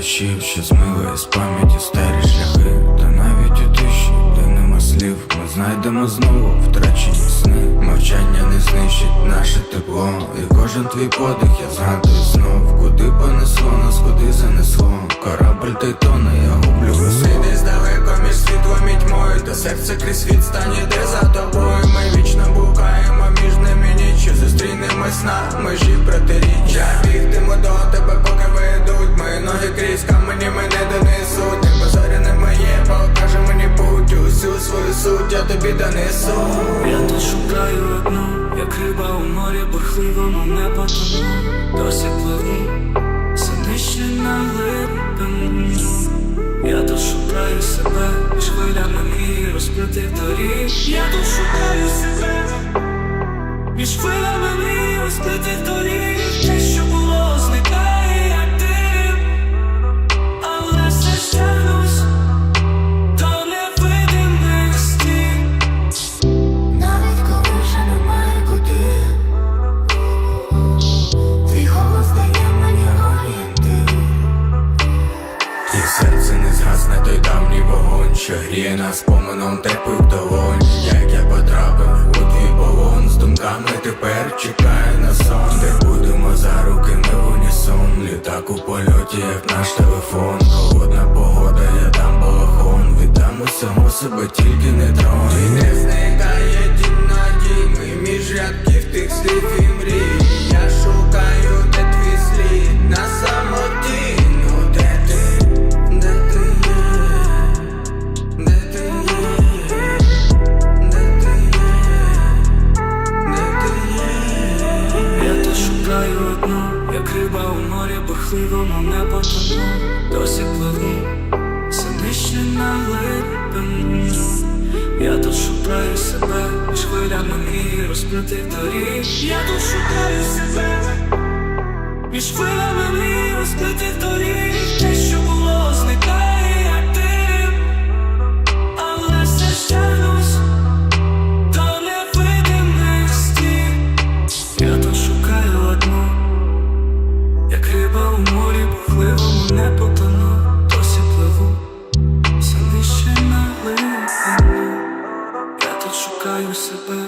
дощів, що змиває з пам'яті старі шляхи, та навіть у тиші, де нема слів, ми знайдемо знову втрачені сни. Мовчання не знищить наше тепло, і кожен твій подих я згадую знов, куди понесло нас, куди занесло. Корабль той тоне, я гублю весло. Десь далеко між світлом і тьмою, та серце крізь відстань іде за тобою. Ми вічно блукаємо між ними ніччю Зустрінемось на межі протиріччя тобі донесу. Я тут шукаю одну, як риба у морі, бурхливому не потону Досі пливу, на глибину Я тут шукаю себе, між хвилями мій розплитих доріг. Я тут шукаю себе, між хвилями серце не згасне той давній вогонь, що гріє нас споменом теплих долонь. Як я потрапив у твій полон З думками тепер чекає на сон. Де будемо за руки ми в унісон. Літак у польоті, як наш телефон. Холодна погода, я дам балахон. Віддам усьому себе, тільки не трон. І не зникає тінь надій Ми між рядків бурхливому не потону Досі пливу, все на глибину Я тут шукаю себе, між хвилями і розплитих доріг. Я тут шукаю себе, шукаю себе.